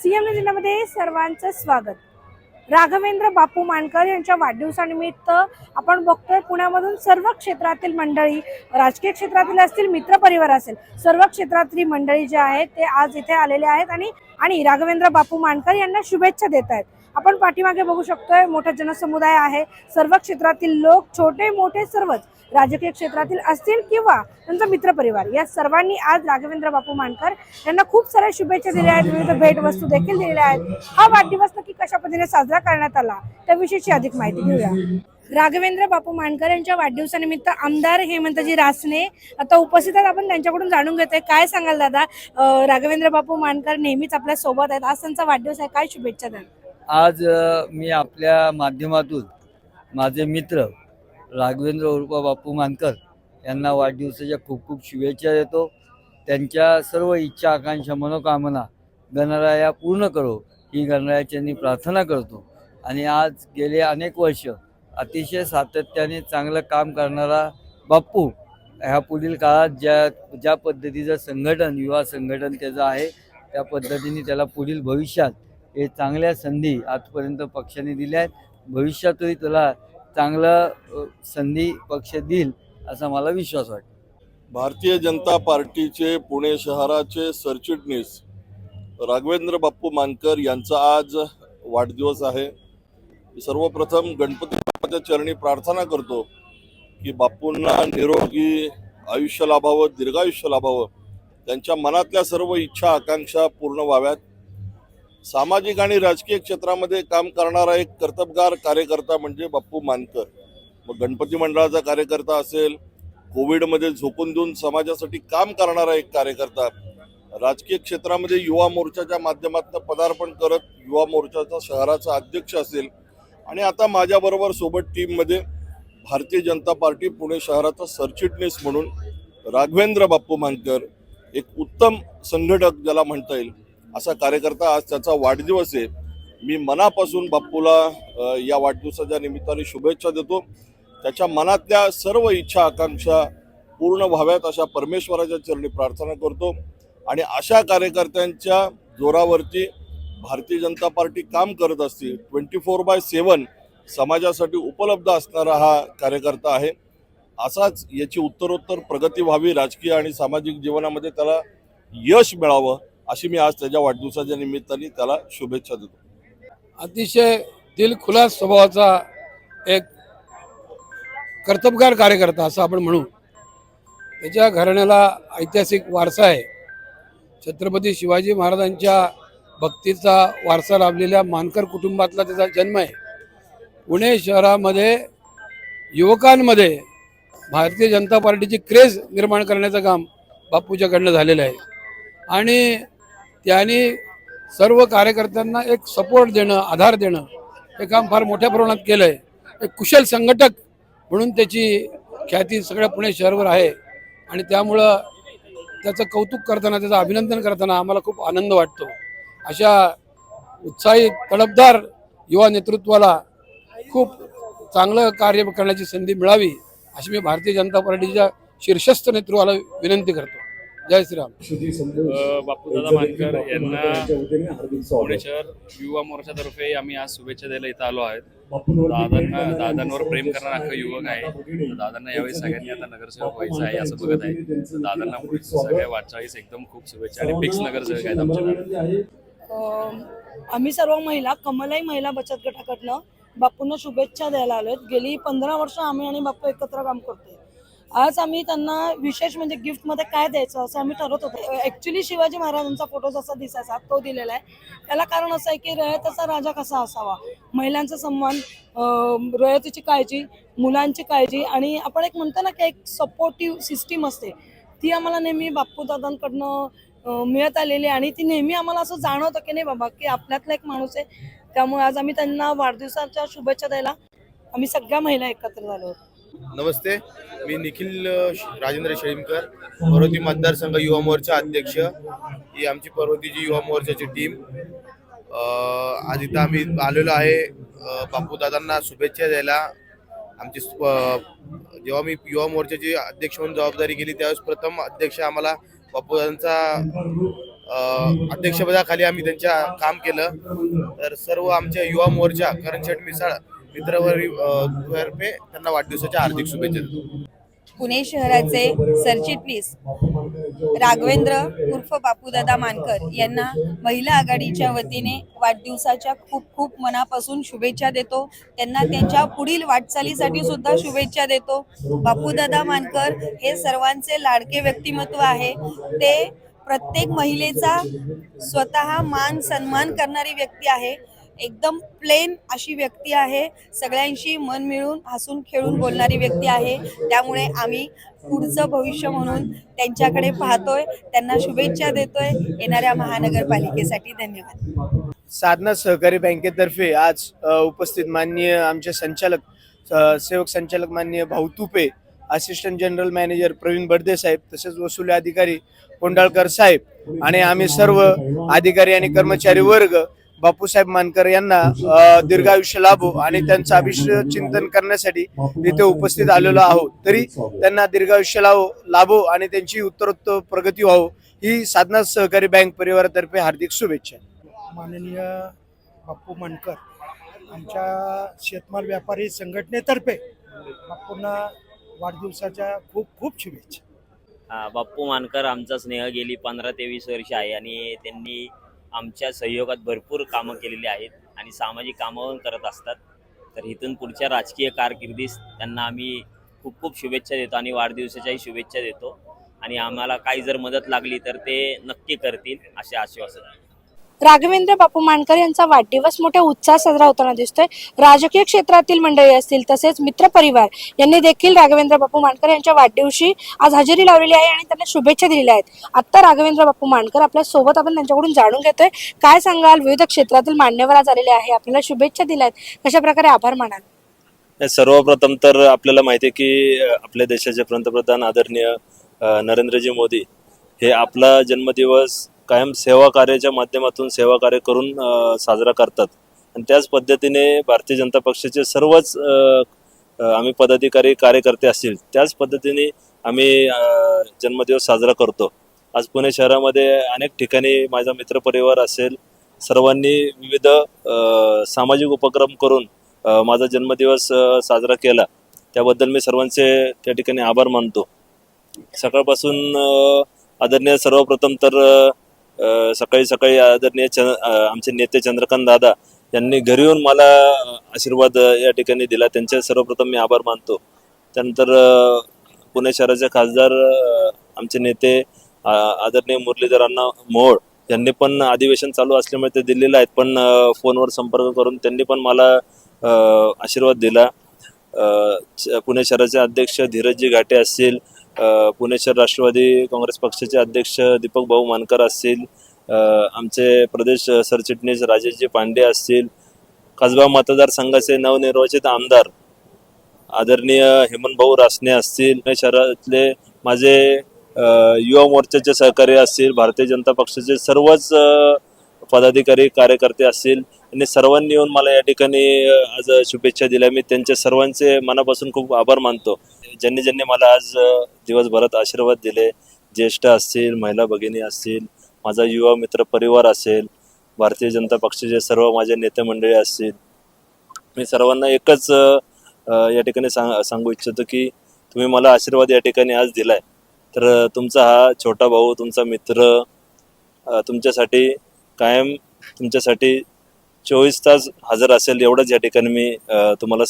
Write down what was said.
CM जिल्ह्यामध्ये सर्वांचं स्वागत. राघवेंद्र बापू मानकर यांच्या वाढदिवसानिमित्त आपण बघतोय पुण्यामधून सर्व क्षेत्रातील मंडळी राजकीय क्षेत्रातील असतील मित्रपरिवार असेल सर्व क्षेत्रातली मंडळी जे आहेत ते आज इथे आलेले आहेत आणि आणि राघवेंद्र बापू मानकर यांना शुभेच्छा देत आहेत आपण पाठीमागे बघू शकतोय मोठा जनसमुदाय आहे. सर्व क्षेत्रातील लोक छोटे मोठे सर्वच राजकीय क्षेत्रातील असतील किंवा त्यांचा मित्रपरिवार. या सर्वांनी आज राघवेंद्र बापू मानकर यांना खूप साऱ्या शुभेच्छा दिल्या आहेत. विविध भेटवस्तू देखील दिलेल्या आहेत. हा वाढदिवस नक्की कशा पद्धतीने साजरा करण्यात आला त्याविषयीची अधिक माहिती घेऊया. राघवेंद्र बापू मानकर यांच्या वाढदिवसानिमित्त आमदार हेमंतजी रासने आता उपस्थित आहेत. आपण त्यांच्याकडून जाणून घेतोय. काय सांगाल दादा? राघवेंद्र बापू मानकर नेहमीच आपल्यासोबत आहेत. आज त्यांचा वाढदिवस आहे. काय शुभेच्छा द्याल? आज मी आपल्या माध्यमातून माझे मित्र राघवेंद्र उर्फ बापू मानकर यांना वाढदिवसाच्या खूप खूप शुभेच्छा देतो. त्यांच्या सर्व इच्छा आकांक्षा मनोकामना गणराया पूर्ण करो ही गणरायाच्यांनी प्रार्थना करतो. आणि आज गेले अनेक वर्ष अतिशय सातत्याने चांगलं काम करणारा बाप्पू ह्या पुढील काळात ज्या ज्या पद्धतीचं संघटन युवा संघटन त्याचं आहे त्या पद्धतीने त्याला पुढील भविष्यात हे चांगल्या संधी आजपर्यंत पक्षाने दिल्या आहेत. भविष्यातही त्याला चांगलं संधी पक्ष देईल असा मला विश्वास वाटतो. भारतीय जनता पार्टीचे पुणे शहराचे सरचिटणीस राघवेंद्र बाप्पू मानकर यांचा आज वाढदिवस आहे. सर्वप्रथम गणपती बाप्पाच्या चरणी प्रार्थना करतो की बाप्पूंना निरोगी आयुष्य लाभावं दीर्घायुष्य लाभावं. त्यांच्या मनातल्या सर्व इच्छा आकांक्षा पूर्ण व्हाव्यात. सामाजिक आणि राजकीय क्षेत्रामध्ये काम करणारा एक कर्तबगार कार्यकर्ता म्हणजे बाप्पू मानकर. मग गणपती मंडळाचा कार्यकर्ता असेल कोविडमध्ये झोकून देऊन समाजासाठी काम करणारा एक कार्यकर्ता राजकीय क्षेत्रामध्ये युवा मोर्चाच्या माध्यमातून पदार्पण करत युवा मोर्चाचा शहराचा अध्यक्ष असेल आणि आता माझ्याबरोबर सोबत टीममध्ये भारतीय जनता पार्टी पुणे शहराचा सरचिटणीस म्हणून राघवेंद्र बाप्पू मानकर एक उत्तम संघटक ज्याला म्हणता येईल. असा कार्यकर्ता आज त्याचा वाढदिवस आहे. मी मनापासून बाप्पूला या वाढदिवसाच्या निमित्ताने शुभेच्छा देतो. त्याच्या मनातल्या सर्व इच्छा आकांक्षा पूर्ण व्हाव्यात अशा परमेश्वराच्या चरणी प्रार्थना करतो. आणि अशा कार्यकर्त्यांच्या जोरावरती भारतीय जनता पार्टी काम करत असते. ट्वेंटी फोर बाय सेवन समाजासाठी उपलब्ध असणारा हा कार्यकर्ता आहे. असाच याची उत्तरोत्तर प्रगती व्हावी राजकीय आणि सामाजिक जीवनामध्ये त्याला यश मिळावं. अशी मी आज त्याच्या वाढदिवसाच्या निमित्ताने त्याला शुभेच्छा देतो. अतिशय दिलखुलास स्वभावाचा एक कर्तबगार कार्यकर्ता असं आपण म्हणू. त्याच्या घराण्याला ऐतिहासिक वारसा आहे. छत्रपती शिवाजी महाराजांच्या भक्तीचा वारसा लाभलेल्या मानकर कुटुंबातला त्याचा जन्म आहे. पुणे शहरामध्ये युवकांमध्ये भारतीय जनता पार्टीची क्रेज निर्माण करण्याचं काम बापूच्याकडनं झालेलं आहे. आणि त्यांनी सर्व कार्यकर्त्यांना एक सपोर्ट देणं आधार देणं हे काम फार मोठ्या प्रमाणात केलं आहे एक कुशल संघटक म्हणून त्याची ख्याती सगळ्या पुणे शहरवर आहे. आणि त्यामुळं त्याचं कौतुक करताना त्याचं अभिनंदन करताना आम्हाला खूप आनंद वाटतो. अशा उत्साही तडफदार युवा नेतृत्वाला खूप चांगलं कार्य करण्याची संधी मिळावी अशी मी भारतीय जनता पार्टीच्या शीर्षस्थ नेतृत्वाला विनंती करतो. जय श्रीराम. बापूदादा मानकर यांना पुणे शहर युवा मोर्चातर्फे आम्ही आज शुभेच्छा द्यायला इथं आलो आहेत. दादांना दादांवर प्रेम करणारा अख्खं युवक आहे. दादांना यावेळी सगळ्यांनी आता नगरसेवक व्हायचं आहे असं बघत आहे. दादांना सगळ्या वाटचाळीस एकदम खूप शुभेच्छा आणि फिक्स नगरसेवक आहेत आमच्या आम्ही सर्व महिला कमलाई महिला बचत गटाकडनं बापूंना शुभेच्छा द्यायला आलोय. गेली पंधरा वर्ष आम्ही आणि बापू एकत्र काम करतोय. आज आम्ही त्यांना विशेष म्हणजे गिफ्टमध्ये काय द्यायचं असं आम्ही ठरवत होतो. ॲक्च्युली शिवाजी महाराजांचा फोटो जसा दिसायचा तो दिलेला आहे. त्याला कारण असं आहे की रयताचा राजा कसा असावा? महिलांचा सन्मान रयतीची काळजी मुलांची काळजी आणि आपण एक म्हणतो ना की एक सपोर्टिव्ह सिस्टीम असते. ती आम्हाला नेहमी बाप्पूदादांकडनं मिळत आलेली आहे आणि ती नेहमी आम्हाला असं जाणवतं की नाही बाबा की आपल्यातला एक माणूस आहे. त्यामुळे आज आम्ही त्यांना वाढदिवसाच्या शुभेच्छा द्यायला आम्ही सगळ्या महिला एकत्र झालो. आहोत. नमस्ते मी निखिल राजेंद्र शेळीमकर पर्वती मतदारसंघ युवा मोर्चा अध्यक्ष. ही आमची पर्वतीची युवा मोर्चाची टीम. आज इथं आम्ही आलेलो आहे बापूदादांना शुभेच्छा द्यायला. आमची जेव्हा मी युवा मोर्चाची अध्यक्ष म्हणून जबाबदारी केली त्यावेळेस प्रथम अध्यक्ष आम्हाला बापूदादांचा अध्यक्षपदाखाली आम्ही त्यांच्या काम केलं. तर सर्व आमच्या युवा मोर्चा करणछट मिसाळ मित्रवरी त्यांना वाढदिवसाच्या हार्दिक शुभेच्छा देतो. पुणे शहराचे सरचिटणीस राघवेंद्र उर्फ बापूदादा मानकर यांना महिला आघाडीच्या वतीने वाढदिवसाच्या खूप खूप मनापासून शुभेच्छा देतो. त्यांना त्यांच्या पुढील वाटचालीसाठी सुद्धा शुभेच्छा देतो. बापूदादा मानकर हे सर्वांचे लाडके व्यक्तिमत्व आहे. ते प्रत्येक महिलेचा स्वतः मान सन्मान करणारी व्यक्ती आहे. एकदम प्लेन अशी व्यक्ती आहे. सगळ्यांशी मन मिळून हसून खेळून बोलणारी व्यक्ती आहे. त्यामुळे आम्ही पुढचं भविष्य म्हणून त्यांच्याकडे पाहतोय. त्यांना शुभेच्छा देतोय. येणाऱ्या महानगरपालिकेसाठी धन्यवाद. साधना सहकारी बँकेतर्फे आज उपस्थित माननीय आमचे संचालक सेवक संचालक माननीय Bhau Tupe assistant general manager Pravin Badade saheb तसेच वसुली अधिकारी कोंडाळकर साहेब आणि आम्ही सर्व अधिकारी आणि कर्मचारी वर्ग बापूसाहेब मानकर यांना अ, दीर्घायुष्य लाभो आणि त्यांचं अभिष्य चिंतन करण्यासाठी इथे उपस्थित आलेलो आहोत. तरी त्यांना दीर्घायुष्य लाभो लाभो आणि त्यांची उत्तरोत्तर प्रगती व्हावो ही साधना सहकारी बँक परिवारातर्फे हार्दिक शुभेच्छा. माननीय बाप्पू मानकर आमच्या शेतमाल व्यापारी संघटनेतर्फे बाप्पूंना वाढदिवसाच्या खूप खूप शुभेच्छा. हा, बाप्पू मानकर आमचा स्नेह गेली पंधरा ते वीस वर्ष आहे आणि त्यांनी आमच्या सहयोगात भरपूर कामं केलेली आहेत आणि सामाजिक कामं करत असतात. तर इथून पुढच्या राजकीय कारकिर्दीस त्यांना आम्ही खूप खूप शुभेच्छा देतो आणि वाढदिवसाच्याही शुभेच्छा देतो. आणि आम्हाला काही जर मदत लागली तर ते नक्की करतील असे आश्वासन आहे. राघवेंद्र बापू मानकर यांचा वाढदिवस मोठ्या उत्साहात साजरा होताना दिसतोय. राजकीय क्षेत्रातील मंडळी असतील तसेच मित्रपरिवार यांनी देखील राघवेंद्र बापू मानकर यांच्या वाढदिवशी आज हजेरी लावलेली आहे आणि त्यांना शुभेच्छा दिलेल्या आहेत. आता राघवेंद्र बापू मानकर आपल्यासोबत आपण त्यांच्याकडून जाणून घेतोय. काय सांगाल? विविध क्षेत्रातील मान्यवर आज आलेले आहे. आपल्याला शुभेच्छा दिल्या आहेत. कशा प्रकारे आभार मानाल? सर्वप्रथम तर आपल्याला माहिती आहे की आपल्या देशाचे पंतप्रधान आदरणीय नरेंद्रजी मोदी हे आपला जन्मदिवस कायम सेवा कार्याच्या माध्यमातून सेवा कार्य करून साजरा करतात. आणि त्याच पद्धतीने भारतीय जनता पक्षाचे सर्वच आम्ही पदाधिकारी कार्यकर्ते असतील त्याच पद्धतीने आम्ही जन्मदिवस साजरा करतो. आज पुणे शहरामध्ये अनेक ठिकाणी माझा मित्रपरिवार असेल सर्वांनी विविध सामाजिक उपक्रम करून माझा जन्मदिवस साजरा केला. त्याबद्दल मी सर्वांचे त्या ठिकाणी आभार मानतो. सकाळपासून आदरणीय सर्वप्रथम तर सकाळी सकाळी आदरणीय आमचे नेते चंद्रकांत दादा यांनी घरी येऊन मला आशीर्वाद या ठिकाणी दिला. त्यांचे सर्वप्रथम मी आभार मानतो. त्यानंतर पुणे शहराचे खासदार आमचे नेते आदरणीय मुरलीधरांना मोहोळ यांनी पण अधिवेशन चालू असल्यामुळे ते दिल्लीला आहेत. पण फोनवर संपर्क करून त्यांनी पण मला आशीर्वाद दिला. पुणे शहराचे अध्यक्ष धीरजजी घाटे असतील पुणे शहर राष्ट्रवादी काँग्रेस पक्षाचे अध्यक्ष दीपक भाऊ मानकर असतील आमचे प्रदेश सरचिटणीस राजेशजी पांडे असतील कसबा मतदारसंघाचे नवनिर्वाचित आमदार आदरणीय हेमंत भाऊ रासने असतील पुणे शहरातले माझे युवा मोर्चाचे सहकारी असतील भारतीय जनता पक्षाचे सर्वच पदाधिकारी कार्यकर्ते असतील आणि सर्वांनी येऊन मला या ठिकाणी आज शुभेच्छा दिल्या. मी त्यांच्या सर्वांचे मनापासून खूप आभार मानतो. ज्यांनी ज्यांनी मला आज दिवसभरात आशीर्वाद दिले ज्येष्ठ असतील महिला भगिनी असतील माझा युवा मित्र परिवार असेल भारतीय जनता पक्षाचे सर्व माझे नेते मंडळी असतील मी सर्वांना एकच या ठिकाणी सांग सांगू इच्छितो की तुम्ही मला आशीर्वाद या ठिकाणी आज दिलाय. तर तुमचा हा छोटा भाऊ तुमचा मित्र तुमच्यासाठी कायम तुमच्यासाठी चोवीस तास हजर असेल एवढंच या ठिकाणी मी तुम्हाला सांग